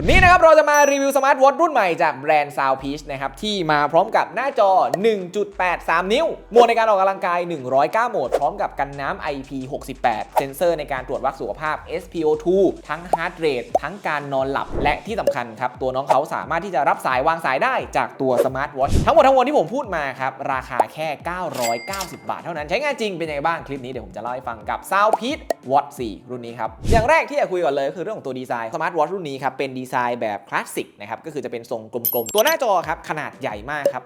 วันนี้นะครับเราจะมารีวิวสมาร์ทวอทรุ่นใหม่จากแบรนด์ Soundpeach นะครับที่มาพร้อมกับหน้าจอ 1.83 นิ้วโหมดในการออกกำลังกาย 109 โหมด พร้อมกับกันน้ำ IP68 เซนเซอร์ในการตรวจวัดสุขภาพ SPO2 ทั้ง Heart Rate ทั้งการนอนหลับ และที่สำคัญครับ ตัวน้องเขาสามารถที่จะรับสายวางสายได้จากตัวสมาร์ทวอททั้งหมดทั้งมวลที่ผมพูดมาครับราคาแค่ 990 บาท เท่านั้นใช้งานจริงเป็นยังไงบ้างคลิปนี้เดี๋ยวผมจะเล่าให้ฟังกับ Soundpeach Watch 4รุ่นนี้ครับอย่างแรกที่อยากคุยก่อนเลยคือเรื่องของตัวดีไซน์สมาร์ทวอทรุ่นนี้ครับเป็นดีไซน์แบบคลาสสิกนะครับก็คือจะเป็นทรงกลมๆ ตัวหน้าจอครับขนาดใหญ่มากครับ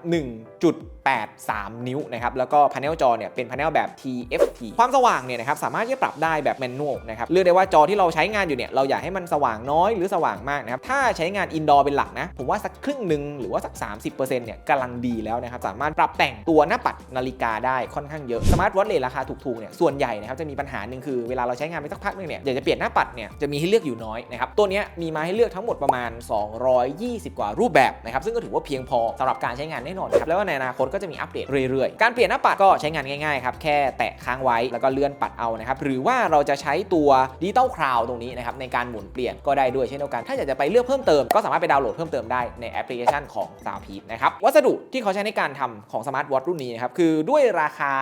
1.83 นิ้วนะครับแล้วก็พาเนลจอเนี่ยเป็นพาเนลแบบ TFT ความสว่างเนี่ยนะครับสามารถที่จะปรับได้แบบแมนนวลนะครับเลือกได้ว่าจอที่เราใช้งานอยู่เนี่ยเราอยากให้มันสว่างน้อยหรือสว่างมากนะครับถ้าใช้งานอินดอร์เป็นหลักนะผมว่าสักครึ่งหนึ่งหรือว่าสัก 30%เนี่ยกำลังดีแล้วนะครับสามารถปรับแต่งตัวหน้าปัดนาฬิกาได้ค่อนข้างเยอะสมาร์ทวอทเลทราคาถูกๆเนี่ยส่วนใหญ่นะครับจะมีปัญหาหนึ่งคือเวลาเราใช้งานไปสักพักนึงเนี่ยอยากจะเปลี่ยนหน้าปัดเนี่ยจะมีให้เลือกอยู่น้อยนะครับตัวเนี้ยมีมาให้เลือกทั้งหมดประมาณ 220 กว่ารูปแบบนะครับซึ่งก็ถือว่าเพียงพอสำหรับการใช้งานแน่นอนนครับแล้วก็ในอนาคตก็จะมีอัปเดตเรื่อยๆ การเปลี่ยนหน้าปัดก็ใช้งานง่ายๆครับแค่แตะค้างไว้แล้วก็เลื่อนปัดเอานะครับหรือว่าเราจะใช้ตัวดิจิตอลคลาวตรงนี้นะครับในการหมุนเปลี่ยนก็ได้ด้วยเช่นเดียวกันถ้าอยากจะไปเลือกเพิ่มเติมก็สามารถไปดาวน์โหลดเพิ่มเติมได้ในแอปพลิเคชันของ s o u n d p e a c นะครับวัสดุที่เขาใช้ในการทำของสมาร์ทวอทรุ่นนี้นะครับคือด้วยราคา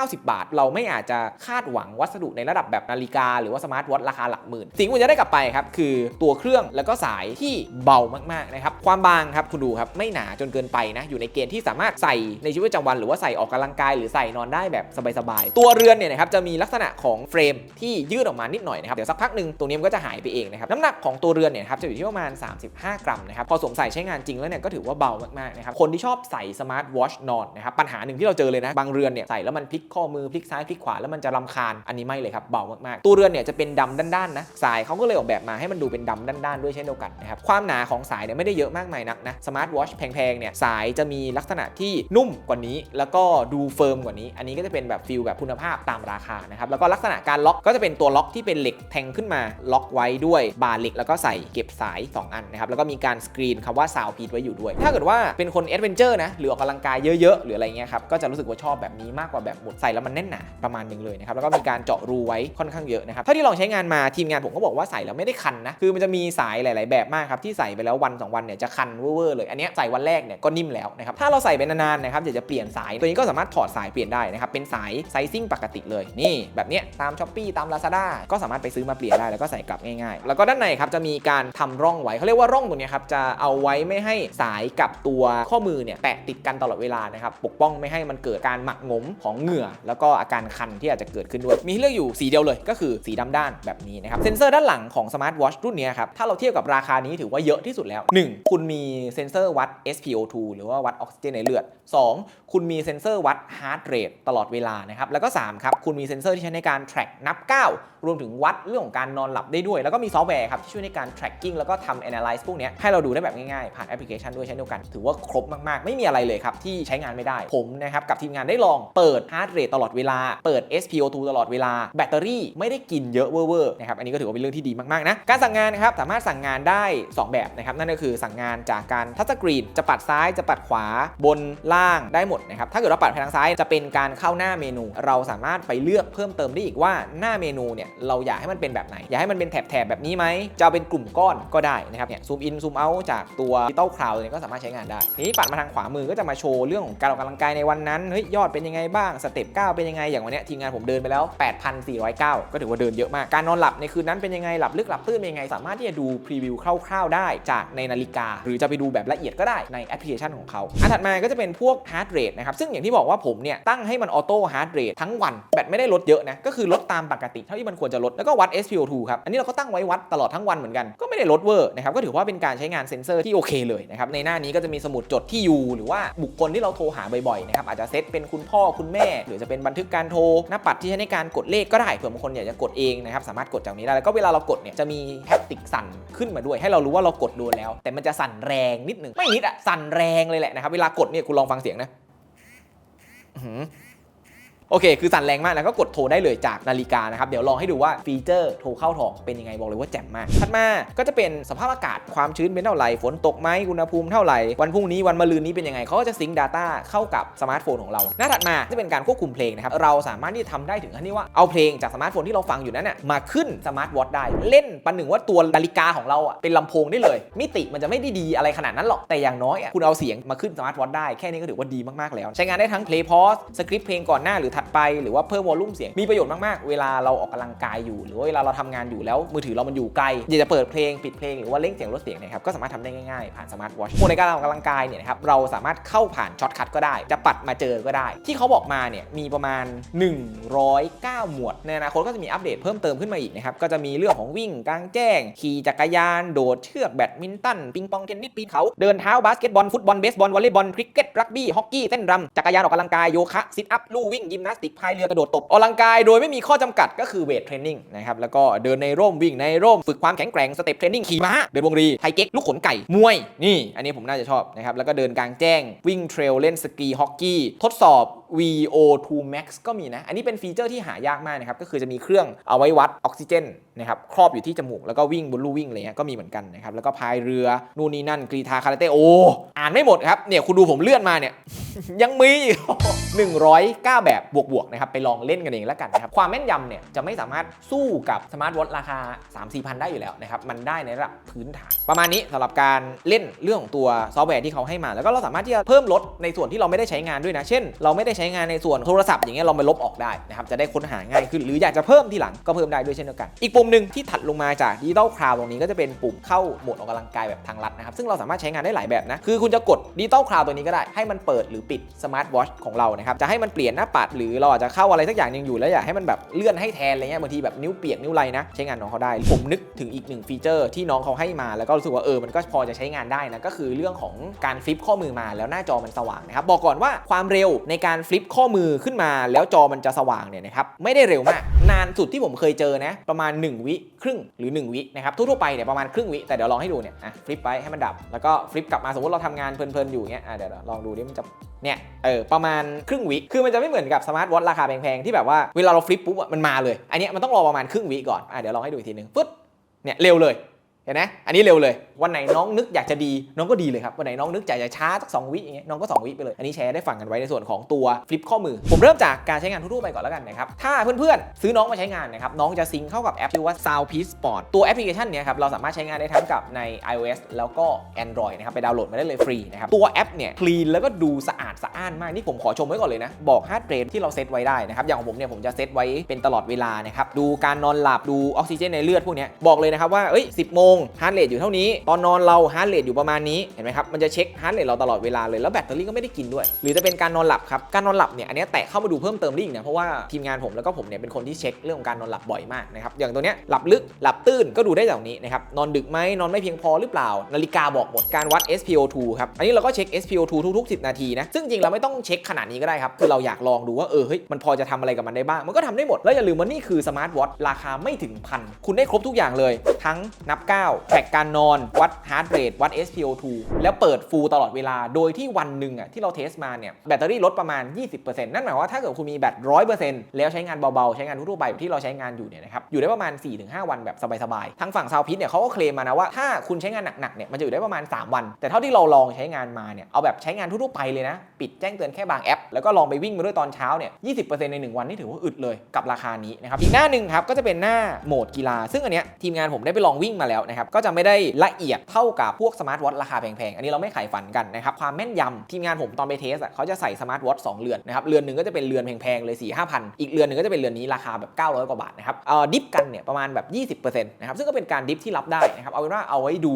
990 บาท เราไม่อาจจะคาดหวังวัสดุในระดับแบบนาฬิกา หรือว่าสมาร์ทวอทราคาหลักหมื่นสิ่งที่คุณจะได้กลับไปครับคือตัวเครื่องแล้วก็สายที่เบามากๆนะครับความบางครับคุณดูครับไม่หนาจนเกินไปนะอยู่ในเกณฑ์ที่สามารถใส่ในชีวิตประจำวันหรือว่าใส่ออกกำลังกายหรือใส่นอนได้แบบสบายๆตัวเรือนเนี่ยนะครับจะมีลักษณะของเฟรมที่ยืดออกมานิดหน่อยนะครับเดี๋ยวสักพักหนึ่งตรงนี้มันก็จะหายไปเองนะครับน้ำหนักของตัวเรือนเนี่ยครับจะอยู่ที่ประมาณ 35 กรัมนะครับพอสวมใส่ใช้งานจริงแล้วเนี่ยก็ถือว่าเบามากๆนะครับคนที่ชอบใส่สมาร์ทวอชนอนนะครับปัญหาหนึ่งที่เราเจอเลยนะบางเรือนเนี่ยใส่แล้วมันพลิกข้อมือพลิกซ้ายพลิกขวาแล้วมันจะรำคาญอันนี้ไม่เลยครับเบามากๆ ตัวเรือนเนี่ยจะเป็นดำด้านๆนะสายเขาก็เลยออกแบบมาให้มันดูเป็นดำด้านๆด้วยเช่นเดียวกันนะครับความหนาของสายเนี่ยไม่ได้เยอะมากมายนักนะสมาร์ทวอชแพงๆเนี่ยสายจะมีลักษณะที่นุ่มกว่านี้ แล้วก็ดูเฟิร์มกว่านี้ อันนี้ก็จะเป็นแบบฟิลแบบคุณภาพตามราคานะครับแล้วก็ลักษณะการล็อกก็จะเป็นตัวล็อกที่เป็นเหล็กแทงขึ้นมาล็อกไว้ด้วยบาร์เหล็กแล้วก็ใส่เก็บสาย 2 อันนะครับแล้วก็มีการสกรีนคำว่าซาวพีดไว้อยู่ด้วย ถ้าเกิดว่าเป็นคนแอดเวนเจอร์นะหรือออกกำลังกายเยอะๆหรืออะไรเงี้ยครับก็จะรู้สึกว่าชอบแบบนี้มากกว่าแบบหมดใส่แล้วมันแน่นหนาประมาณหนึงเลยนะครับแล้วก็มีการเจาะรูไว้ค่อนข้างเยอะนะครับถ้าที่ลองใช้งานมาทีมงานผมก็บอกว่าใส่แล้วไม่ได้คันนะคือมันจะมีสายหลาย ๆ แบบมากครับที่ใส่ไปแล้ววันสองวันเนี่ยจะคันเวอร์เลยอันนี้ใส่วันแรกเนี่ยก็นิ่มแล้วนะครับถ้าเราใส่ไปนานๆนะครับอยากจะเปลี่ยนสายตัวนี้ก็สามารถถอดสายเปลี่ยนได้นะครับเป็นสายไซซิ่งปกติเลยนี่แบบเนี้ยตามช้อปปีตาม Lazada ก็สามารถไปซื้อมาเปลี่ยนได้แล้วก็ใส่กลับง่ายๆ แล้วก็ด้านในครับจะมีการทำร่องไว้เขาเรียกว่าร่องตรงนี้ครับจะเอาไว้ไม่ให้สายกับตัวข้อมือเนี่ยแตะติดกันตลอดเวลานะครับปกป้องไม่ให้มันเกิดการหมักหมของเหงื่อ แล้วก็อาการคันที่อาจจะเกิดขึ้นด้วยมีให้เลือกอยู่สีเดียวเลยก็คือสีดำด้านแบบนี้นะครับเซนเซอร์ด้านหลังของสมาร์ทวอชรุ่นนี้ครับถ้าเราเทียบกับราคานี้ถือว่าเยอะที่สุดแล้ว 1. คุณมีเซนเซอร์วัด SpO2 หรือว่าวัดออกซิเจนในเลือด 2. คุณมีเซนเซอร์วัด heart rate ตลอดเวลานะครับ แล้วก็ 3 ครับ คุณมีเซนเซอร์ที่ใช้ในการ track นับก้าวรวมถึงวัดเรื่องของการนอนหลับได้ด้วย แล้วก็มีซอฟต์แวร์ครับที่ช่วยในการ tracking แล้วก็ทำ analyze พวกนี้ให้เราดูได้แบบง่ายๆ ผ่านแอปพลิเคชันด้วยเช่นเดียวกัน ถือว่าครบมากๆ ไม่มีอะไรเลยครับที่ใช้งานไม่ได้ ผมนะครับกับทีมงานได้ลองเปิด heart rate ตลอดเวลา เปิด SpO2 ตลอดเวลา แบตเตอรี่ไม่ได้กินเยอะเวอร์ๆนะครับ อันนี้ก็ถือว่าเป็นเรื่องที่ดีมากๆนะ การสั่งงานนะครับสามารถสั่งงานได้ 2 แบบนะครับนั่นก็คือสั่งงานจากการทัชสกรีน จะปัดซ้ายจะปัดขวาบนล่างได้หมดนะครับถ้าเกิดเราปัดไปทางซ้ายจะเป็นการเข้าหน้าเมนู เราสามารถไปเลือกเพิ่มเติมได้อีกว่าหน้าเมนูเนี่ยเราอยากให้มันเป็นแบบไหน อยากให้มันเป็นแถบๆแบบนี้ไหมจะเป็นกลุ่มก้อนก็ได้นะครับเนี่ยซูมอินซูมเอาจากตัวดิจิตอลคลาวด์เนี่ยก็สามารถใช้งานได้นี้ปัดมาทางขวามือก็จะมาโชว์เรื่องของการออกกำลังกายในวันนั้นเฮ้ยยอดเป็นยังไงบ้างสเต็ปก้าเป็นยังไงอย่างวันนี้ทีมงานผมเดินไปแล้ว 8,409 ก็ถือว่าเดินเยอะมากการนอนหลับในคืนนั้นเป็นยังไงหลับลึกหลับตื้นเป็นยังไงสามารถที่จะดููพรีวิวคร่าวๆได้จากในนาฬิกา หรือจะไปดูแบบละเอียดก็ได้ในแอปพลิเคชันของเขา อันถัดมาก็จะเป็นพวก heart rate นะครับซึ่งอย่างที่บอกว่าผมเนี่ยตั้งให้มันออโต้ heart rate ทั้งวันแบตไม่ได้ลดเยอะนะก็คือลดตามปกติเท่าที่มันควรจะลดแล้วก็วัด SpO2 ครับอันนี้เราก็ตั้งไว้วัดตลอดทั้งวันเหมือนกันก็ไม่ได้ลดเวอร์นะครับก็ถือว่าเป็นการใช้งานเซ็นเซอร์ที่โอเคเลยนะครับในหน้านี้ก็จะมีสมุดจดที่อยู่หรือว่าบุคคลที่เราโทรหาบ่อยๆนะครับอาจจะเซตเป็นคุณพ่อคุณแม่ หรือจะเป็นบันทึกการโทรหน้าปัดที่ใช้ในการกดเลขก็ได้เผื่อบางคนอยากจะกดเองนะครับสามารถกดจากนี้ได้แล้วก็เวลาเรากดเนี่ยจะมีแฮปติกสั่นขึ้นมาด้วย ให้เรารู้ว่าเรากดโดนแล้ว แต่มันจะสั่นแรงนิดหนึ่งไม่นิดอะสั่นแรงเลยแหละนะครับเวลากดเนี่ยคุณลองฟังเสียงนะ โอเค คือสั่นแรงมากแล้วก็กดโทรได้เลยจากนาฬิกานะครับ เดี๋ยวลองให้ดูว่าฟีเจอร์โทรเข้าถองเป็นยังไงบอกเลยว่าแจ่มมากถัดมาก็จะเป็นสภาพอากาศความชื้นเป็นเท่าไหร่ ฝนตกไหมอุณหภูมิเท่าไหร่ วันพรุ่งนี้วันมะรืนนี้เป็นยังไงเขาก็จะซิงค์ Data เข้ากับสมาร์ทโฟนของเรา หน้าถัดมาจะเป็นการควบคุมเพลงนะครับ เราสามารถที่จะทำได้ถึงขั้นที่ว่าเอาเพลงจากสมาร์ทโฟนที่เราฟังอยู่นั้นน่ะมาขึ้นสมาร์ทวอทได้ เล่นปันหนึ่งว่าตัวนาฬิกาของเราอะเป็นลำโพงได้เลย มิติมันจะไม่ได้ดีอะไรขนาดนั้นหรอกแต่อย่างน้อยอะคุณเอาเสียงมาขึ้นสมาร์ทวอทได้แค่นี้ก็ถือว่าดีมากๆแล้ว ใช้งานได้ทั้ง play pause สคริปต์เพลงก่อนหน้าหรือถัดไปหรือว่าเพิ่มวอลลุ่มเสียงมีประโยชน์มากๆ เวลาเราออกกำลังกายอยู่ หรือว่าเวลาเราทำงานอยู่แล้วมือถือเรามันอยู่ไกลอยากจะเปิดเพลงปิดเพลงหรือว่าเล่งเสียงลดเสียงเนะครับก็สามารถทำได้ง่ายๆผ่านสมาร์ทวอทโหมดในการออกกำลังกายเนี่ยนะครับเราสามารถเข้าผ่านช็อตคัทก็ได้ จะปัดมาเจอก็ได้ ที่เขาบอกมาเนี่ยมีประมาณ 109 หมวดในอนาคตก็จะมีอัปเดตเพิ่มเติมขึ้นมาอีกนะครับก็จะมีเรื่องของวิ่งกลางแจ้ง ขี่จักรยาน โดดเชือกแบดมินตันปิงปองเทนนิสปีนเขาเดินเท้าบาสเกตบอลฟุตบอลเบสบอลวอลเลย์บอลคริกเก็ตรักบี้ฮอกกี้เต้นรำจักรยานออกกำลังกายโยคะซิทอัพลู่วิ่งยิมนาสติกพายเรือกระโดดตบออกกำลังกายโดยไม่มีข้อจำกัดก็คือเวทเทรนนิ่งนะครับแล้วก็เดินในร่มวิ่งในร่มฝึกความแข็งแกร่งสเต็ปเทรนนิ่งขี่ม้าเดินวงรีไทเก็กลูกขนไก่มวยนี่ อันนี้ผมน่าจะชอบนะครับแล้วก็เดินกลางแจ้งวิ่งเทรลเล่นสกีฮอกกี้ทดสอบ VO2 Max ก็มีนะ อันนี้เป็นฟีเจอร์ที่หายากมากนะครับ ก็คือจะมีเครื่องเอาไว้วัดออกซิเจนนะครับ ครอบอยู่ที่จมูก แล้วก็วิ่งบนลู่วิ่งอะไรเงี้ย ก็มีเหมือนกันนะครับ แล้วก็พายเรือ นู่นนี่นั่น กรีธาคาราเต้ โอ้ อ่านไม่หมดครับ เนี่ยคุณดูผมเลื่อนมาเนี่ย ยังมีอีก109 แบบบวกๆนะครับ ไปลองเล่นกันเองแล้วกันนะครับ ความแม่นยำเนี่ยจะไม่สามารถสู้กับสมาร์ทวอทราคา 3 4พันได้อยู่แล้วนะครับ มันได้ในระดับพื้นฐาน ประมาณนี้สำหรับการเล่นเรื่องของตัวซอฟต์แวร์ที่เขาให้มา แล้วก็เราสามารถที่จะเพิ่มลดในส่วนที่เราไม่ได้ใช้งานด้วยนะ เช่น เราไม่ได้ใช้้งานในส่วนโทรศัพท์อย่างเงี้ยเราไปลบออกได้นะครับจะได้ค้นหาง่ายขึ้น หรืออยากจะเพิ่มทีหลังก็เพิ่มได้ด้วยเช่นเดียวกัน อีกปุ่มหนึ่งที่ถัดลงมาจากดิจิตอลคลาวตรงนี้ก็จะเป็นปุ่มเข้าโหมดออกกำลังกายแบบทางลัดนะครับซึ่งเราสามารถใช้งานได้หลายแบบนะคือคุณจะกดดิจิตอลคลาวตัวนี้ก็ได้ให้มันเปิดหรือปิดสมาร์ทวอชของเรานะครับจะให้มันเปลี่ยนหน้าปัดหรือเราอาจจะเข้าอะไรสักอย่างหนึงอยู่แล้วอยากให้มันแบบเลื่อนให้แทนอะไรเงี้ยบางทีแบบนิ้วเปียกนิ้วไรนะใช้งานน้องเขาได้ ผมนึกถึงอีกหนึ่งฟีเจอร์ที่น้องเขาให้มาแล้วก็รู้สึกว่าเออมันก็พอจะใช้งานได้นะก็คือเรื่องของการฟลิปข้อมือมาแล้วหน้าจอมันสว่างนะครับบอกก่อนว่าความเร็วในการฟลิปข้อมือขึ้นมาแล้วจอมันจะสว่างเนี่ยนะครับไม่ได้เร็วมาก นานสุดที่ผมเคยเจอนะ ประมาณ 1 วิครึ่งหรือ 1 วินะครับทั่วๆไปเนี่ยประมาณครึ่งวิแต่เดี๋ยวลองให้ดูเนี่ยอะฟลิปไปให้มันดับ แล้วก็ฟลิปกลับมาสมมติเราทำงานเพลินๆอยู่เงี้ยอะเดี๋ยวลองดูดิมันจะเนี่ยเออประมาณครึ่งวิคือมันจะไม่เหมือนกับสมาร์ทวอทราคาแพงๆที่แบบว่าเวลาเราฟลิปปุ๊บมันมาเลย อันเนี้ยมันต้องรอประมาณครึ่งวิก่อนอะเดี๋ยวลองให้ดูอีกทีนึงปึ๊บเนี่ยเร็วเลย เห็นไหมอันนี้เร็วเลย วันไหนน้องนึกอยากจะดี น้องก็ดีเลยครับ วันไหนน้องนึกอยากจะช้าสักสองวิอย่างเงี้ยน้องก็ 2 วิไปเลย อันนี้แชร์ได้ฟังกันไว้ในส่วนของตัวฟลิปข้อมือ ผมเริ่มจากการใช้งานทั่วๆไปก่อนแล้วกันนะครับ ถ้าเพื่อนๆ ซื้อน้องมาใช้งานนะครับ น้องจะซิงเข้ากับแอปชื่อว่า Soundpiece Sport ตัวแอปพลิเคชันเนี้ยครับ เราสามารถใช้งานได้ทั้งกับใน iOS แล้วก็ Android นะครับ ไปดาวน์โหลดมาได้เลยฟรีนะครับ ตัวแอปเนี่ยคลีนแล้วก็ดูสะอาดสะอ้านมาก นี่ผมขอชมไว้ก่อนเลยนะ บอกฮาร์ดเรทที่เราเซตไว้ได้นะครับอย่างของผมเนี่ยผมจะเซตไว้เป็นตลอดเวลานะครับดูการนอนหลับดูออกซิเจนในเลือดพวกเนี้ยบอกเลยนะครับว่าเอ้ย10โมงฮาร์ดเรทอยู่เท่านี้ ตอนนอนเราฮาร์ดเรทอยู่ประมาณนี้ เห็นไหมครับ มันจะเช็คฮาร์ดเรทเราตลอดเวลาเลย แล้วแบตเตอรี่ก็ไม่ได้กินด้วย หรือจะเป็นการนอนหลับครับ การนอนหลับเนี่ย อันนี้แตะเข้ามาดูเพิ่มเติมได้อีกนะ เพราะว่าทีมงานผมแล้วก็ผมเนี่ยเป็นคนที่เช็คเรื่องของการนอนหลับบ่อยมากนะครับ อย่างตัวเนี้ยหลับลึก หลับตื้นก็ดูได้จากนี้นะครับ นอนดึกไหมนอนไม่เพียงพอหรือเปล่า นาฬิกาบอกหมด การวัด SpO2 ครับ อันนี้เราก็เช็ค SpO2 ทุก ๆ 10 นาทีนะ ซึ่งจริงเราไม่ต้องเช็คขนาดนี้ก็ได้ครับ คือเราอยากลองดูว่าเออเฮ้ยมันพอจะทำอะไรกับมันได้บ้าง มันก็ทำได้หมด แล้วอย่าลืมว่านี่คือสมาร์ทวอทราคาไม่ถึงพันคุณได้ครบทุกอย่างเลย ทั้งนับก้าวแท็กการนอน วัดฮาร์ดเรทวัด SpO2 แล้วเปิดฟูลตลอดเวลา โดยที่วันหนึ่งอะที่เราเทสมาเนี่ยแบตเตอรี่ลดประมาณ 20%นั่นหมายว่าถ้าเกิดคุณมีแบต100%แล้วใช้งานเบาๆ ใช้งานทั่วๆไปแบบที่เราใช้งานอยู่เนี่ยนะครับอยู่ได้ประมาณ 4-5 วันแบบสบายๆทางฝั่งซาวพิทเนี่ยเขาก็เคลมมานะว่าถ้าคุณใช้งานหนักๆเนี่ยมันจะอยู่ได้ประมาณ 3 วัน แต่เท่าที่เราลองใช้งานมาเนี่ยเอาแบบใช้งานทั่วๆไปเลยนะ ปิดแจ้งเตือนแค่บางแอป แล้วก็ลองไปวิ่งมาด้วยตอนเช้าเนี่ย20%ใน 1 วันนี่ถือว่าอึดเลยกับราคานี้นะครับอีกหน้าหนึ่งครับก็จะเป็นหน้าโหมดกีฬา ซึ่งอันเนี้ยทีมงานผมได้ไปลองวิ่งมาแล้วนะครับก็จะไม่ได้ละเอียดเท่ากับพวกสมาร์ทวอทราคาแพงๆ อันนี้เราไม่ขายฝันกันนะครับความแม่นยำทีมงานผมตอนไปเทสอะเขาจะใส่สมาร์ทวอทสองเรือนนะครับเรือนหนึ่งก็จะเป็นเรือนแพงๆเลย4 5 0 0 0อีกเรือนหนึ่งก็จะเป็นเรือนนี้ราคาแบบ 900 กว่าบาทนะครับเอ่อดิฟกันเนี่ยประมาณแบบ 20%นะครับซึ่งก็เป็นการดิฟที่รับได้นะครับเอาเป็นว่าเอาไว้ดู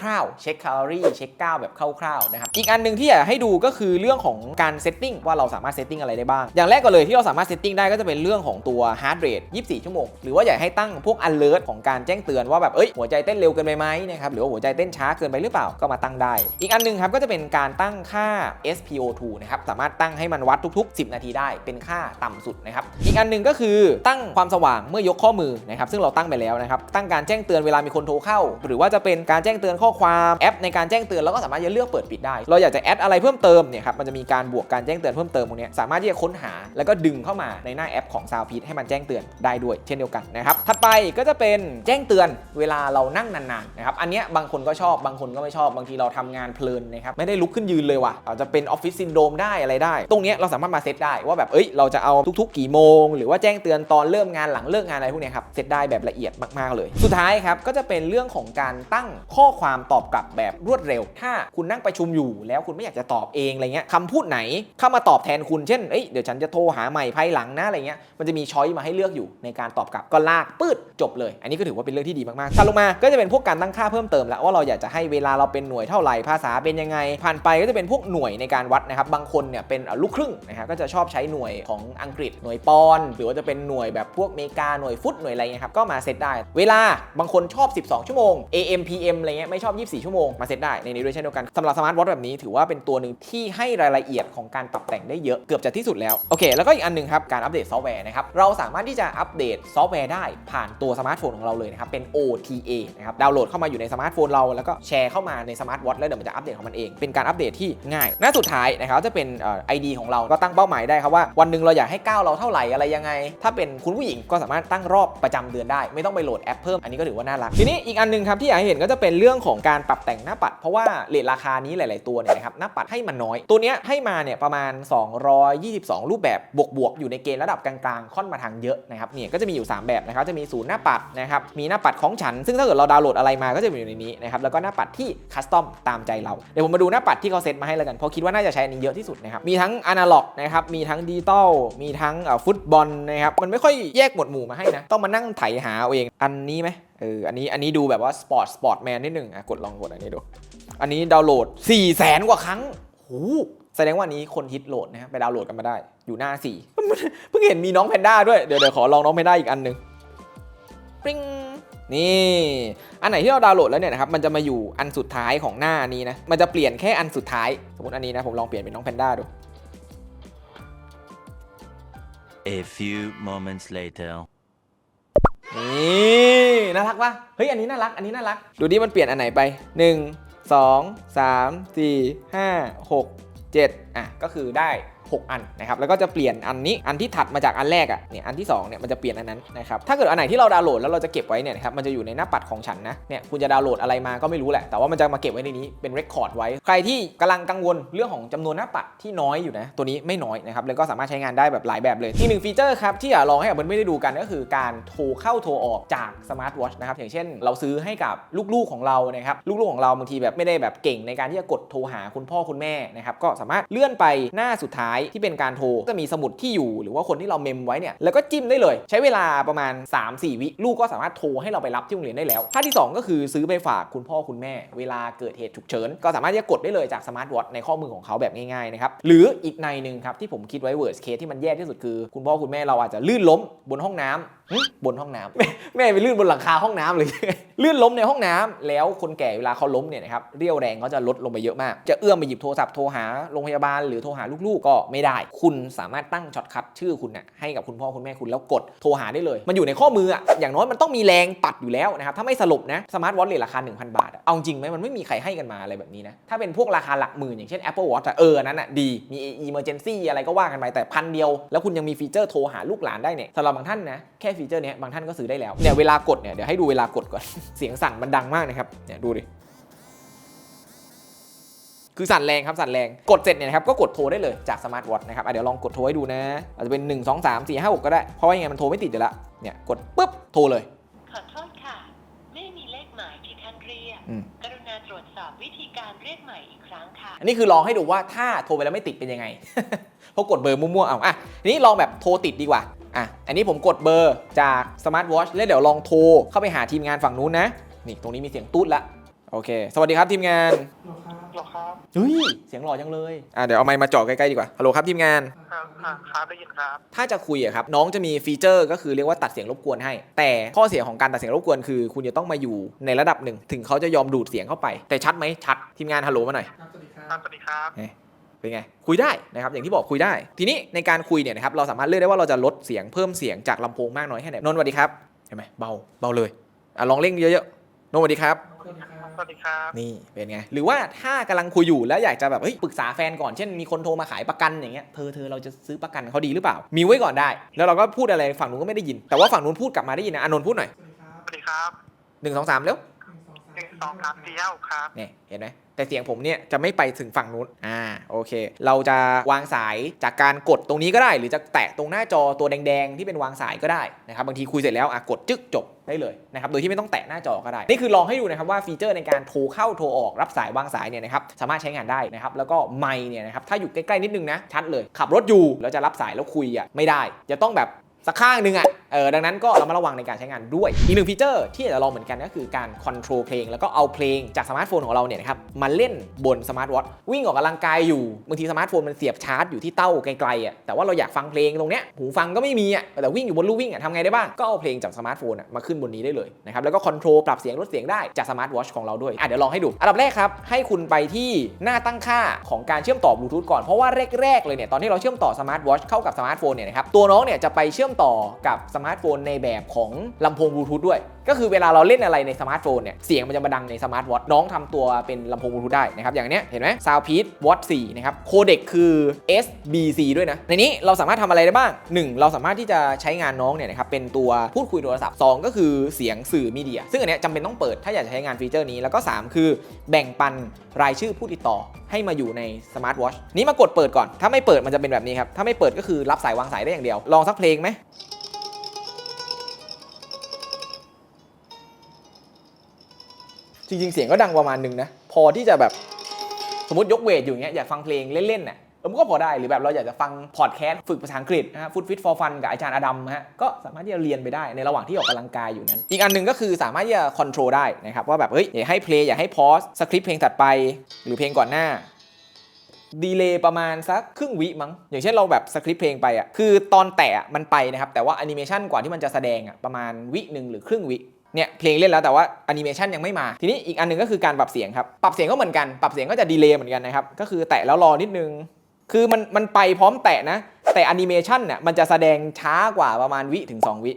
คร่าวๆเช็คแคลอรี่เช็คก้าวแบบคร่าวๆนะครับอีกอันหนึ่งที่อยากให้ดูก็คือเรื่องของการเซตติ้งว่าเราสามารถเซตติ้งอะไรได้บ้าง อย่างแรกก็เลยที่เราสามารถเซตติ้งได้ก็จะเป็นเรื่องของตัว heart rate 24 ชั่วโมง หรือว่าอยากให้ตั้งพวก alert ของการแจ้งเตือนว่าแบบเอ้ยหัวใจเต้นเร็วเกินไปไหมนะครับหรือว่าหัวใจเต้นช้าเกินไปหรือเปล่าก็มาตั้งได้ อีกอันหนึงครับก็จะเป็นการตั้งค่า SpO2 นะครับสามารถตั้งให้มันวัดทุก ๆ 10 นาทีได้เป็นค่าต่ำสุดนะครับอีกอันหนึ่งก็คือตั้งความสว่างเมื่อยกข้อมือนะครับซึ่งเราตั้งไปแล้วนะครับตั้งการแจ้งเตือนเวลามีคนโทรเข้า หรือว่าจะเป็นการแจ้งเตือนข้อความแอป ในการแจ้งเตือนเราก็สามารถจะเลือกเปิดปิดได้ เราอยากจะแอดอะไรเพิ่มเติมเนี่ยครับมันจะมีการบวกการแจ้งเตือนเพิ่มเติมพวกเนี้สามารถที่จะค้นหาแล้วก็ดึงเข้ามาในหน้าแอปของ Soundpeat ให้มันแจ้งเตือนได้ด้วย เช่นเดียวกันนะครับถัดไปก็จะเป็นแจ้งเตือนเวลาเรานั่งนานๆนะครับอันเนี้ยบางคนก็ชอบบางคนก็ไม่ชอบบางทีเราทำงานเพลินนะครับไม่ได้ลุกขึ้นยืนเลยว่ะอาจจะเป็นออฟฟิศซินโดรมได้อะไรได้ ตรงเนี้ยเราสามารถมาเซตได้ว่าแบบเอ้ยเราจะเอาทุกๆ กี่โมง หรือว่าแจ้งเตือนตอนเริ่มงานหลังเลิกงานอะไรพวกนี้ครับเซตได้แบบละเอียดมากๆเลย สุดท้ายครับก็จะเป็นเรื่องของการตั้งข้อความตอบกลับแบบรวดเร็ว ถ้าคุณนั่งประชุมอยู่ แล้วคุณไม่อยากจะตอบเองอะไรเงี้ยคำพูดไหนเข้ามาตอบแทนคุณเช่นเอ้ยเดี๋ยวฉันจะโทรหาใหม่ภายหลังนะอะไรเงี้ยมันจะมีช้อยมาให้เลือกอยู่ในการตอบกลับก็ลากปืดจบเลย อันนี้ก็ถือว่าเป็นเรื่องที่ดีมากๆถัดลงมาก็จะเป็นพวกการตั้งค่าเพิ่มเติมแล้วว่าเราอยากจะให้เวลาเราเป็นหน่วยเท่าไหร่ภาษาเป็นยังไง ผ่านไปก็จะเป็นพวกหน่วยในการวัดนะครับบางคนเนี่ยเป็นลูกครึ่งนะครับก็จะชอบใช้หน่วยของอังกฤษหน่วยปอนด์หรือว่าจะเป็นหน่วยแบบพวกเมกาหน่วยฟุตหน่วยอะไรเงี้ยครับก็มาเซตได้ เวลาบางคนชอบ 12 ชั่วโมง AM PM อะไรเงี้ยไม่ชอบ 24 ชั่วโมงมาเซตได้ในนี้ด้วยเช่นเดียวกันสำหรับสมาร์ทวอทแบบนี้ถือว่าเป็นตัวหนึ่งที่ให้รายละเอียดของการปรับแต่งได้เยอะเกือบจะที่สุดแล้วโอเค แล้วก็อีกอันหนึ่งครับการอัปเดตซอฟต์แวร์นะครับเราสามารถที่จะอัปเดตซอฟต์แวร์ได้ผ่านตัวสมาร์ทโฟนของเราเลยนะครับเป็น OTA นะครับดาวน์โหลดเข้ามาอยู่ในสมาร์ทโฟนเราแล้วก็แชร์เข้ามาในสมาร์ทวอทแล้วเดี๋ยวมันจะอัปเดตของมันเองเป็นการอัปเดตที่ง่ายหน้าสุดท้ายนะครับจะเป็นไอดีของเราก็ตั้งเป้าหมายได้ครับว่าวันหนึ่งเราอยากให้ก้าวเราเท่าไหร่อะไรยังไง ถ้าเป็นคุณผู้หญิงก็สามารถตั้งรอบประจำเดือนได้ ไม่ต้องไปโหลดแอปเพิ่มอันนี้ก็ถือว่าน่ารักทีนี้อีกอันหนึงครับที่อยากเห็นก็จะเป็นเรื่องของการปรับแต่งหน้าปัด เพราะว่าเลทราคานี้หลาย ๆตัวเนี่ยนะครับหน้าปัดให้มันน้อย ตัวเนี้ยให้มาเนี่ยประมาณ 222 รูปแบบบวกๆอยู่ในเกณฑ์ระดับกลางๆค่อนมาทางเยอะนะครับเนี่ยก็จะมีอยู่ 3 แบบนะครับจะมีศูนย์หน้าปัดนะครับมีหน้าปัดของฉันซึ่งถ้าเกิดเราดาวน์โหลดอะไรมาก็จะอยู่ในนี้นะครับแล้วก็หน้าปัดที่คัสตอมตามใจเราเดี๋ยวผมมาดูหน้าปัดที่เขาเซตมาให้แล้วกันเพราะคิดว่าน่าจะใช้อันนี้เยอะที่สุดนะครับมีทั้งอนาล็อกนะครับมีทั้งดิจิตอลมีทั้งฟุตบอลนะครับมันไม่ค่อยแยกหมวดหมู่มาให้นะต้องมานั่งไถหาเอาเองอันนี้ไหมเอออันนี้อันนี้ดูแบบว่าสปอร์ตสปอร์ตแมนนิดหนึ่งอะกดลองกดอันนี้ดู อันนี้ดาวน์โหลด4 0 0แสนกว่าครั้งโหแสดงว่านี้คนฮิตโหลดนะครับไปดาวน์โหลดกันมาได้ อยู่หน้า4เพิ่งเห็นมีน้องแพนด้าด้วย เดี๋ยวเดี๋ยวขอลองน้องแพนด้าอีกอันหนึ่งปริ้ง นี่ อันไหนที่เราดาวน์โหลดแล้วเนี่ยนะครับ มันจะมาอยู่อันสุดท้ายของหน้านี้นะ มันจะเปลี่ยนแค่อันสุดท้าย สมมติอันนี้นะ ผมลองเปลี่ยนเป็นน้องแพนด้าดู A few moments later. นี่น่ารักปะเฮ้ย อันนี้น่ารัก อันนี้น่ารัก ดูดิมันเปลี่ยนอันไหนไป 1 2 3 4 5 6 7อะ ก็คือได้ 6 อันนะครับแล้วก็จะเปลี่ยนอันนี้อันที่ถัดมาจากอันแรกอะเนี่ยอันที่2เนี่ยมันจะเปลี่ยนอันนั้นนะครับถ้าเกิดอันไหนที่เราดาวน์โหลดแล้วเราจะเก็บไว้เนี่ยนะครับมันจะอยู่ในหน้าปัดของฉันนะเนี่ยคุณจะดาวน์โหลดอะไรมาก็ไม่รู้แหละแต่ว่ามันจะมาเก็บไว้ในนี้เป็นเรคคอร์ดไว้ใครที่กำลังกังวลเรื่องของจำนวนหน้าปัดที่น้อยอยู่นะตัวนี้ไม่น้อยนะครับแล้วก็สามารถใช้งานได้แบบหลายแบบเลยอีกหนึ่งฟีเจอร์ครับที่อยากลองให้กับเพื่อนๆได้ดูกันก็คือการโทรเข้าโทรออกจากสมาร์ทวอชนะครับอย่างเช่น เราซื้อให้กับลูกๆของเรานะครับลูกๆของเราบางทีแบบไม่ได้แบบเก่งในการที่จะกดโทรหาคุณพ่อคุณแม่นะครับก็สามารถเลื่อนไปหน้าสุดท้ายที่เป็นการโทรจะมีสมุดที่อยู่หรือว่าคนที่เราเมมไว้เนี่ยแล้วก็จิ้มได้เลย ใช้เวลาประมาณ 3-4 วิลูกก็สามารถโทรให้เราไปรับที่โรงเรียนได้แล้วท่าที่ 2 ก็คือซื้อไปฝากคุณพ่อคุณแม่ เวลาเกิดเหตุฉุกเฉินก็สามารถที่จะกดได้เลยจากสมาร์ทวอทในข้อมือของเขาแบบง่ายๆนะครับหรืออีกในหนึ่งครับที่ผมคิดไว้ worst case ที่มันแย่ที่สุดคือ คุณพ่อคุณแม่เราอาจจะลื่นล้มบนห้องน้ำหึบนห้องน้ำแม่ไปลื่นบนหลังคาห้องน้ำเลยลื่นล้มในห้องน้ำแล้วคนแก่เวลาเขาล้มเนี่ยนะครับเรี่ยวแรงเขาจะลดลงไปเยอะมาก จะเอื้อมไปหยิบโทรศัพท์โทรหาโรงพยาบาลหรือโทรหาลูกๆ ก็ไม่ได้ คุณสามารถตั้งช็อตคัทชื่อคุณน่ะให้กับคุณพ่อคุณแม่คุณแล้วกดโทรหาได้เลย มันอยู่ในข้อมืออะอย่างน้อยมันต้องมีแรงปัดอยู่แล้วนะครับถ้าไม่สลบนะสมาร์ทวอทเลทราคา 1,000 บาทเอาจริงไหมมันไม่มีใครให้กันมาอะไรแบบนี้นะถ้าเป็นพวกราคาหลักหมื่นอย่างเช่น Apple Watch เออนั้นอะดีมี emergency อะไรก็ว่ากันไปแต่พันเดียว แล้วคุณยังมีฟีเจอร์โทรหาลูกหลานได้เนี่ยสำหรับบางท่านนะ ค่ฟีเจอร์เนี้ยบางท่านก็ซื้อได้แล้วเนี่ยเวลากดเนี่ยเดี๋ยวให้ดูเวลากดก่อน เสียงสั่นมันดังมากนะครับเนี่ยดูดิคือสั่นแรงครับสั่นแรงกดเสร็จเนี่ยนะครับก็กดโทรได้เลยจากสมาร์ทวอทนะครับอะเดี๋ยวลองกดโทรให้ดูนะ อาจจะเป็น 1 2 3 4 5 6 ก็ได้ เพราะว่ายังไงมันโทรไม่ติดอยู่แล้วเนี่ยกดปุ๊บโทรเลย ขอโทษค่ะ ไม่มีเลขหมายที่ท่านเรียกอืมกรุณาตรวจสอบวิธีการเรียกใหม่อีกครั้งค่ะ อันนี้คือลองให้ดูว่าถ้าโทรไปแล้วไม่ติดเป็นยังไงเพราะกดเบอร์มั่วๆเอาอะทีนี้ลองแบบโทรติดดีกว่า อะ อันนี้ผมกดเบอร์จากสมาร์ทวอชแล้วเดี๋ยวลองโทรเข้าไปหาทีมงานฝั่งนู้นนะ นี่ตรงนี้มีเสียงตุ๊ดละ โอเค สวัสดีครับทีมงาน หรอครับเฮ้ย เสียงหล่อจังเลย อะเดี๋ยวเอาไมค์มาจ่อใกล้ๆดีกว่า ฮัลโหลครับทีมงาน ครับอ่าครับได้ยินครับ ถ้าจะคุยอะครับน้องจะมีฟีเจอร์ก็คือเรียกว่าตัดเสียงรบกวนให้ แต่ข้อเสียของการตัดเสียงรบกวนคือ คุณจะต้องมาอยู่ในระดับหนึ่ง ถึงเขาจะยอมดูดเสียงเข้าไป แต่ชัดไหมชัดทีมงานฮัลโหลมาหน่อย ครับสวัสดีครับสวัสดีครับ เป็นไงคุยได้นะครับอย่างที่บอกคุยได้ ทีนี้ในการคุยเนี่ยนะครับเราสามารถเลือกได้ว่าเราจะลดเสียงเพิ่มเสียงจากลำโพงมากน้อยแค่ไหนนนท์สวัสดีครับเห็นไหมเบาเบาเลยอะลองเร่งเยอะๆนนท์สวัสดีครับสวัสดีครับสวัสดีครับนี่เป็นไง หรือว่าถ้ากำลังคุยอยู่แล้วอยากจะแบบเฮ้ยปรึกษาแฟนก่อนเช่นมีคนโทรมาขายประกันอย่างเงี้ยเธอเธอเราจะซื้อประกันเขาดีหรือเปล่า มีไว้ก่อนได้ แล้วเราก็พูดอะไรฝั่งนู้นก็ไม่ได้ยิน แต่ว่าฝั่งนู้นพูดกลับมาได้ยินนะอานนท์พูดหน่อยสวัสดีครับหนึ่งสองสามเร็ว หนึ่งสองสามเดียวครับเนี่ยเห็นไหมแต่เสียงผมเนี่ยจะไม่ไปถึงฝั่งนู้น อ่า โอเค เราจะวางสายจากการกดตรงนี้ก็ได้ หรือจะแตะตรงหน้าจอตัวแดงๆ ที่เป็นวางสายก็ได้นะครับ บางทีคุยเสร็จแล้วอะกดจึ๊กจบได้เลยนะครับ โดยที่ไม่ต้องแตะหน้าจอก็ได้ นี่คือลองให้ดูนะครับว่าฟีเจอร์ในการโทรเข้าโทรออกรับสายวางสายเนี่ยนะครับ สามารถใช้งานได้นะครับ แล้วก็ไมค์เนี่ยนะครับ ถ้าอยู่ใกล้ๆนิดนึงนะ ชัดเลย ขับรถอยู่แล้วจะรับสายแล้วคุยอะไม่ได้ จะต้องแบบสักข้างหนึ่งอะ เออดังนั้นก็เรามาระวังในการใช้งานด้วย อีกหนึ่งฟีเจอร์ที่จะลองเหมือนกันก็คือการคอนโทรลเพลง แล้วก็เอาเพลงจากสมาร์ทโฟนของเราเนี่ยนะครับมาเล่นบนสมาร์ทวอทวิ่งออกกำลังกายอยู่บางทีสมาร์ทโฟนมันเสียบชาร์จอยู่ที่เต้าไกลๆอะแต่ว่าเราอยากฟังเพลงตรงเนี้ยหูฟังก็ไม่มีอะแต่วิ่งอยู่บนลู่วิ่งอะทำไงได้บ้างก็เอาเพลงจากสมาร์ทโฟนอะมาขึ้นบนนี้ได้เลยนะครับแล้วก็คอนโทรลปรับเสียงลดเสียงได้จากสมาร์ทวอชของเราด้วยอะเดี๋ยวลองให้ดูอันดับแรกครับให้คุณไปที่หน้าตั้งค่าของการเชื่อมต่อบลูทูธก่อนเพราะว่าแรกๆเลยเนี่ยตอนที่เราเชื่อมต่อสมาร์ทวอชเข้ากับสมาร์ทโฟนเนี่ยนะครับตัวน้องเนี่ยจะไปเชื่อมต่อกับสมาร์ทโฟนในแบบของลำโพงบลูทูธด้วย ก็คือเวลาเราเล่นอะไรในสมาร์ทโฟนเนี่ยเสียงมันจะมาดังในสมาร์ทวอทน้องทำตัวเป็นลำโพงบลูทูธได้นะครับอย่างเนี้ยเห็นไหม Soundpeak Watt 4นะครับโคเด็กคือ SBC ด้วยนะในนี้เราสามารถทำอะไรได้บ้าง 1 เราสามารถที่จะใช้งานน้องเนี่ยนะครับเป็นตัวพูดคุยโทรศัพท์ 2 ก็คือเสียงสื่อมีเดีย ซึ่งอันเนี้ยจำเป็นต้องเปิดถ้าอยากจะใช้งานฟีเจอร์นี้แล้วก็ 3 คือแบ่งปันรายชื่อผู้ติดต่อให้มาอยู่ในสมาร์ทวอชนี้มากดเปิดก่อน ถ้าไม่เปิดมันจะเป็นแบบนี้ครับ ถ้าไม่เปิดก็คือรับสายวางสายได้อย่างเดียว ลองสักเพลงไหม จริงๆ เสียงก็ดังประมาณหนึงนะ พอที่จะแบบสมมติยกเวทอยู่เงี้ยอยากฟังเพลงเล่นๆน่ะเออมันก็พอได้หรือแบบเราอยากจะฟังพอดแคสต์ฝึกภาษาอังกฤษนะฮะฟุตฟิตฟอร์ฟันกับอาจารย์อดัมฮะก็สามารถที่จะเรียนไปได้ในระหว่างที่ออกกำลังกายอยู่นั้น อีกอันหนึ่งก็คือสามารถที่จะคอนโทรลได้นะครับว่าแบบเฮ้ยอย่าให้เพลย์อย่าให้พอสสคริปต์เพลงถัดไป หรือเพลงก่อนหน้าดีเลย์ประมาณสักครึ่งวิมั้ง อย่างเช่นเราแบบสคริปต์เพลงไปอะคือตอนแตะอะมันไปนะครับ แต่ว่าแอนิเมชันกว่าที่มันจะแสดงอะประมาณวิหนึ่งหรือครึ่งวิ เนี่ยเพลงเล่นแล้วแต่ว่าแอนิเมชันยังไม่มา ทีนี้อีกอันหนึงก็คือการปรับเสียงครับ ปรับเสียงก็เหมือนกัน ปรับเสียงก็จะดีเลย์เหมือนกันนะครับ ก็คือแตะแล้วรอนิดนึง คือมันมันไปพร้อมแตะนะ แต่แอนิเมชันเนี่ยมันจะแสดงช้ากว่าประมาณวิถึง 2 วิ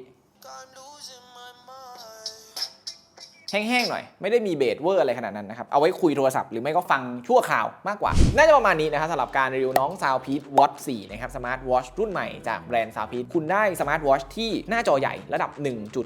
แห้งๆหน่อย ไม่ได้มีเบสเวอร์อะไรขนาดนั้นนะครับ เอาไว้คุยโทรศัพท์หรือไม่ก็ฟังชั่วข่าวมากกว่า น่าจะประมาณนี้นะครับสำหรับการรีวิวน้อง Soundpeak Watch 4นะครับสมาร์ทวอชรุ่นใหม่จากแบรนด์ Soundpeak คุณได้สมาร์ทวอชที่หน้าจอใหญ่ระดับ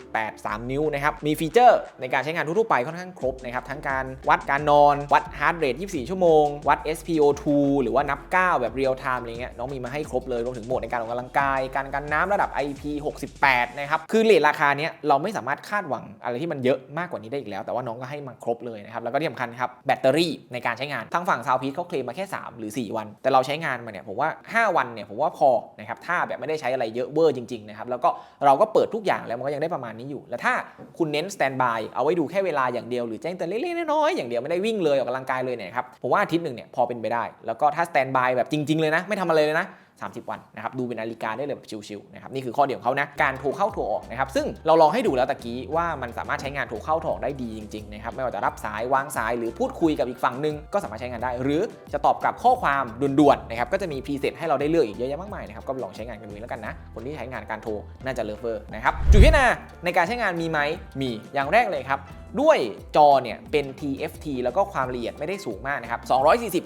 1.83 นิ้วนะครับมีฟีเจอร์ในการใช้งานทั่วๆไปค่อนข้างครบนะครับทั้งการวัดการนอน วัด heart rate 24 ชั่วโมง วัด SpO2 หรือว่านับก้าวแบบเรียลไทม์อะไรเงี้ยน้องมีมาให้ครบเลยรวมถึงโหมดในการออกกำลังกาย การกันน้ำระดับ IP68 นะครับคือเลทราคาเนี้ยเราไม่สามารถคาดหวังอะไรที่มันเยอะมากกว่านี้ได้อีกแล้ว แต่ว่าน้องก็ให้มาครบเลยนะครับแล้วก็ที่สำคัญครับแบตเตอรี่ในการใช้งานทางฝั่งซาวพีทเขาเคลมมาแค่ 3 หรือ 4 วัน แต่เราใช้งานมาเนี่ยผมว่า 5 วันเนี่ยผมว่าพอนะครับถ้าแบบไม่ได้ใช้อะไรเยอะเวอร์จริงๆนะครับแล้วก็เราก็เปิดทุกอย่างแล้วมันก็ยังได้ประมาณนี้อยู่ แล้วถ้าคุณเน้นสแตนบายเอาไว้ดูแค่เวลาอย่างเดียวหรือแจ้งเตือนเล็กๆน้อยๆอย่างเดียวไม่ได้วิ่งเลยออกกำลังกายเลยเนี่ยครับผมว่าอาทิตย์หนึ่งเนี่ยพอเป็นไปได้ แล้วก็ถ้าสแตนบายแบบจริง ๆเลยนะไม่ทำอะไรเลยนะ 30 วันนะครับดูเป็นนาฬิกาได้เลยแบบชิวๆนะครับนี่คือข้อเดียวของเขานะการโทรเข้าโทรออกนะครับซึ่งเราลองให้ดูแล้วตะกี้ว่ามันสามารถใช้งานโทรเข้าโทรออกได้ดีจริงๆนะครับไม่ว่าจะรับสายวางสายหรือพูดคุยกับอีกฝั่งหนึงก็สามารถใช้งานได้ หรือจะตอบกลับข้อความด่วนๆนะครับก็จะมีพรีเซตให้เราได้เลือกอีกเยอะแยะมากมายนะครับก็ลองใช้งานกันดูแล้วกันนะคนที่ใช้งานการโทรน่าจะเลิฟเวอร์นะครับจุดพิจารณาในการใช้งานมีไหมมีอย่างแรกเลยครับ ด้วยจอเนี่ยเป็น TFT แล้วก็ความละเอียดไม่ได้สูงมากนะครับ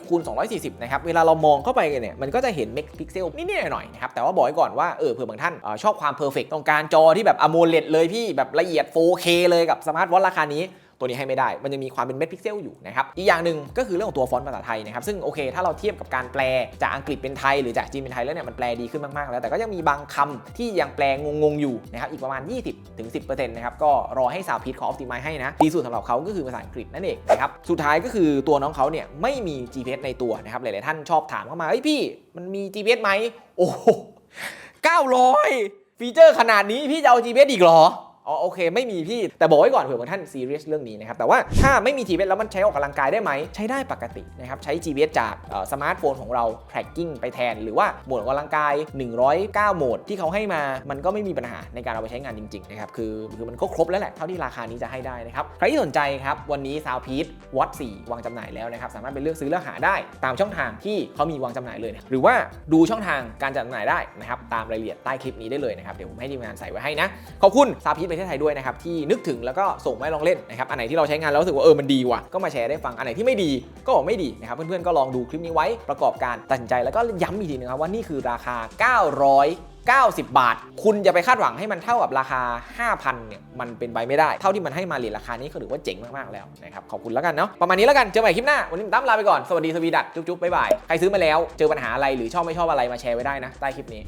240คูณ240 นะครับ เวลาเรามองเข้าไปเนี่ย มันก็จะเห็นเมกพิกเซลนิดๆหน่อยๆนะครับ แต่ว่าบอกไว้ก่อนว่า เออเผื่อบางท่านออชอบความเพอร์เฟกต้องการจอที่แบบอะโมเลดเลยพี่แบบละเอียด 4K เลยกับสมาร์ทวอทราคานี้ ตัวนี้ให้ไม่ได้ มันยังมีความเป็นเม็ดพิกเซลอยู่นะครับ อีกอย่างหนึ่งก็คือเรื่องของตัวฟอนต์ภาษาไทยนะครับ ซึ่งโอเค ถ้าเราเทียบกับการแปลจากอังกฤษเป็นไทยหรือจากจีนเป็นไทยแล้วเนี่ยมันแปลดีขึ้นมากๆแล้ว แต่ก็ยังมีบางคำที่ยังแปลงงๆอยู่นะครับ อีกประมาณ 20-10%นะครับ ก็รอให้ซาวพีทเขาออ t ติมายให้นะ ดีสุดสำหรับเขาก็คือภาษาอังกฤษนั่นเองนะครับ สุดท้ายก็คือตัวน้องเขาเนี่ยไม่มี GPS ในตัวนะครับ หลายๆท่านชอบถามเข้ามาเฮ้ยพี่ มันมี GPS ไหมโอ้900 ฟีเจอร์ขนาดนี้พี่จะเอา GPS อีกเหรอ อ๋อโอเคไม่มีพี่ แต่บอกไว้ก่อนเผื่อบางท่านซีเรียสเรื่องนี้นะครับแต่ว่าถ้าไม่มี GPS แล้วมันใช้ออกกำลังกายได้ไหม ใช้ได้ปกตินะครับใช้ GPS จากสมาร์ทโฟนของเรา tracking ไปแทน หรือว่าโหมดออกกำลังกาย 109 โหมดที่เขาให้มามันก็ไม่มีปัญหาในการเอาไปใช้งานจริงๆนะครับคือคือมันก็ครบแล้วแหละเท่าที่ราคานี้จะให้ได้นะครับใครที่สนใจครับวันนี้ s o u n d p e a c Watch 4วางจำหน่ายแล้วนะครับสามารถไปเลือกซื้อเลือกหาได้ตามช่องทางที่เขามีวางจำหน่ายเลย หรือว่าดูช่องทางการจำหน่ายได้นะครับตามรายละเอียดใต้คลิปนี้ได้เลยนะครับเดี๋ยวผมให้ทีมงานใส่ไว้ให้นะขอบคุณซาพีทไปประเทศไทยด้วยนะครับที่นึกถึงแล้วก็ส่งมาลองเล่นนะครับอันไหนที่เราใช้งานแล้วรู้สึกว่าเออมันดีว่ะก็มาแชร์ได้ฟังอันไหนที่ไม่ดีก็บอกไม่ดีนะครับเพื่อนๆก็ลองดูคลิปนี้ไว้ประกอบการตัดสินใจแล้วก็ย้ำอีกทีนึงครับว่านี่คือราคา990 บาท คุณจะไปคาดหวังให้มันเท่ากับราคา 5,000 เนี่ย มันเป็นไปไม่ได้ เท่าที่มันให้มาเหรียญราคานี้ก็ถือว่าเจ๋งมาก ๆ แล้วนะครับ ขอบคุณแล้วกันเนาะ ประมาณนี้แล้วกัน เจอกันใหม่คลิปหน้า วันนี้ผมตั้มลาไปก่อน สวัสดี สวีดัตจุ๊บๆบ๊ายบาย ใครซื้อมาแล้ว เจอปัญหาอะไรหรือชอบไม่ชอบอะไรมาแชร์ไว้ได้นะ ใต้คลิปนี้